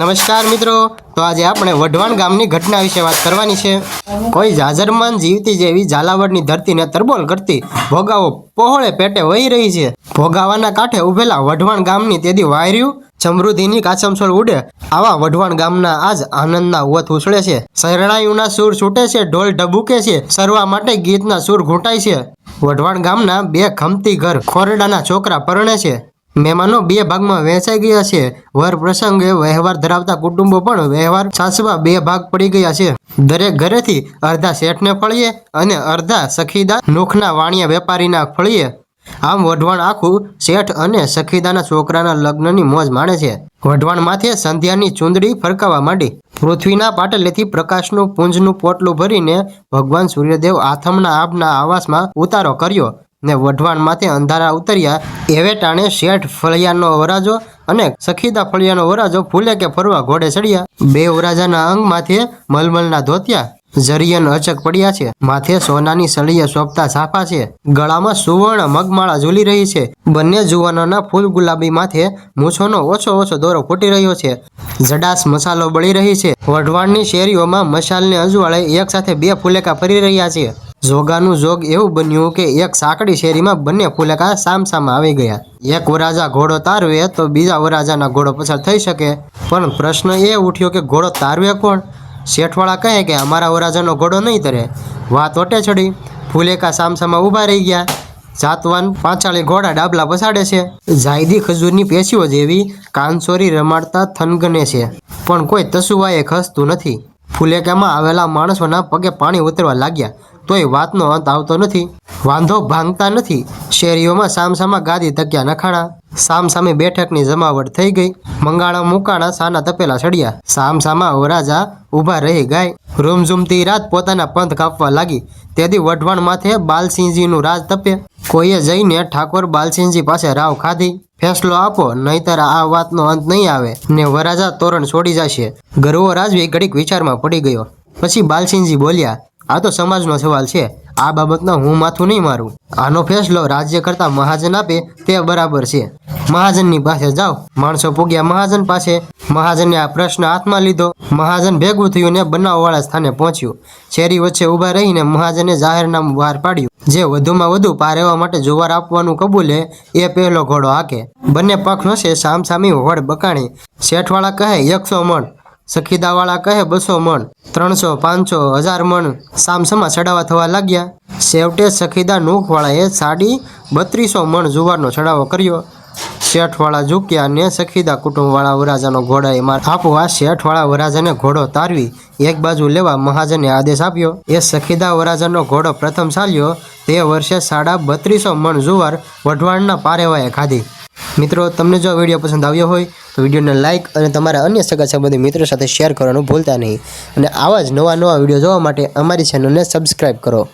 નમસ્કાર મિત્રો. તો આજે આપણે વઢવાણ ગામની ઘટના વિશે વાત કરવાની છે. કોઈ જાજરમાન જીવતી જેવી ઝાલાવાડની ધરતીને તરબોલ કરતી ભોગાવો પહોળે પેટે વહી રહી છે. ભોગાવાના કાંઠે ઉભેલા વઢવાણ ગામની તેદી વાયર્યું સમૃદ્ધિની કાચમસોળ ઉડે આવા વઢવાણ ગામના આજ આનંદના ઉવત ઉછળે છે. શરણાયુના સૂર છૂટે છે, ઢોલ ઢબુકે છે, સરવા માટે ગીતના સૂર ઘૂંટાય છે. વઢવાણ ગામના બે ખમતી ઘર ખોરડાના છોકરા પરણે છે. મહેમાનો બે ભાગમાં વહેંચાઈ ગયા છે. વર પ્રસંગે વ્યવહાર ધરાવતા કુટુંબો પણ વ્યવહાર સાચવા બે ભાગ પડી ગયા છે. દરેક ઘરેથી અડધા શેઠને ફળીએ અને અડધા સખીદા નોખના વાણિયા વેપારીના ફળીએ. આમ વઢવાણ આખું શેઠ અને સખીદાના છોકરાના લગ્નની મોજ માણે છે. વઢવાણ માથે સંધ્યાની ચૂંદડી ફરકાવા માંડી. પૃથ્વીના પાટલેથી પ્રકાશનું પુંજનું પોટલું ભરીને ભગવાન સૂર્યદેવ આથમના આબના આવાસમાં ઉતારો કર્યો. ને વઢવાણ માથે અંધારા ઉતર્યા. એવે ટાણે શેઠ ફળિયાનો વરાજો અને સખીદા ફળિયાનો વરાજો ફૂલે કે ફરવા ઘોડે ચડ્યા. બે વરાજાના અંગ માથે મલમલના ધોતિયા ઝરિયન અચક પડ્યા છે. માથે સોનાની સળીએ સોપતા સાફા છે. ગળામાં સુવર્ણ મગમાળા ઝૂલી રહી છે. બંને જુવાનોના ફૂલ ગુલાબી માથે મૂછોનો ઓછો ઓછો દોરો ફૂટી રહ્યો છે. જડાસ મસાલો બળી રહી છે. વઢવાણની શેરીઓમાં મશાલને અજવાળે એક સાથે બે ફૂલેકા ફરી રહ્યા છે. જોગાનું જોગ એવું બન્યું કે એક સાંકડી શેરીમાં બંને ફૂલેકા સામસામાં આવી ગયા. એક વરાજા ઘોડો તારવે તો બીજા વરાજાના ઘોડો પસાર થઈ શકે. પણ પ્રશ્ન એ ઉઠ્યો કે ઘોડો તારવે કોણ? શેઠવાળા કહે કે અમારા વરાજાનો ઘોડો નહીં તરે. વાત ઓટે ચડી. ફૂલેકા સામસામાં ઊભા રહી ગયા. જાતવાન પાંચાળી ઘોડા ડાબલા પસાડે છે. જાયદી ખજૂરની પેશીઓ જેવી કાનસોરી રમાડતા થનગને છે. પણ કોઈ તસુવાએ ખસતું નથી. ફૂલેકામાં આવેલા માણસોના પગે પાણી ઉતરવા લાગ્યા. તોય વાતનો અંત આવતો નથી. વાંધો ભાંગતા નથી. શેરીઓમાં સામસામા ગાદી તક્યા નખાણા. સામસામે બેઠકની જમાવટ થઈ ગઈ. મંગાળા મુકાણા સાના તપેલા ચડ્યા સામસામા વરાજા ઊભા રહી ગાય. રૂમઝૂમતી રાત પોતાના પંથ કાપવા લાગી. તેથી વઢવાણ માથે બાલસિંહજીનું રાજ તપે કોઈએ જઈને ઠાકોર બાલસિંહજી પાસે રાવ ખાધી. ફેસલો આપો, નહીતર આ વાતનો અંત નહીં આવે. ને વરાજા તોરણ છોડી જશે. ગરવો રાજવી ઘડીક વિચારમાં પડી ગયો. પછી બાલસિંહજી બોલ્યા આ તો સમાજનો સવાલ છે. આ બાબતનો હું માથું નહીં મારું. આનો ફેસલો રાજ્ય કરતા મહાજન આપે તે બરાબર છે. મહાજનની પાસે જાઓ. માણસો પૂગ્યા મહાજન પાસે. મહાજને આ પ્રશ્ન હાથમાં લીધો. મહાજન ભેગું થયું ને બનાવવાળા સ્થાને પહોંચ્યું. શેરી વચ્ચે ઊભા રહીને મહાજને જાહેરનામું બહાર પાડ્યું. જે વધુમાં વધુ પાર રહેવા માટે જોવાર આપવાનું કબૂલે એ પહેલો ઘોડો હાકે. બંને પક્ષ વચ્ચે સામસામી હોડ બકાણી. શેઠવાળા કહે, એકસો મણ. સખીદાવાળા કહે, બસો મણ, ત્રણસો, પાંચસો, હજાર મણ. સામસમા ચડાવા થવા લાગ્યા. છેવટે સખીદા નૂખવાળાએ સાડી બત્રીસો મણ જુવારનો ચડાવો કર્યો. શેઠવાળા ઝૂક્યા ને સખીદા કુટુંબવાળા વરાજાનો ઘોડાએ માર આપવા. શેઠવાળા વરાજાને ઘોડો તારવી એક બાજુ લેવા મહાજને આદેશ આપ્યો. એ સખીદા વરાજાનો ઘોડો પ્રથમ ચાલ્યો. તે વર્ષે સાડા બત્રીસો મણ જુવાર વઢવાણના પારેવાએ ખાધી. મિત્રો, તમને જો વીડિયો પસંદ આવ્યો હોય વિડીયોને લાઇક અને તમારા અન્ય સગા સંબંધી મિત્રો સાથે શેર કરવાનું ભૂલતા નહીં. અને આવા જ નવા નવા વીડિયો જોવા માટે અમારી ચેનલને સબસ્ક્રાઈબ કરો.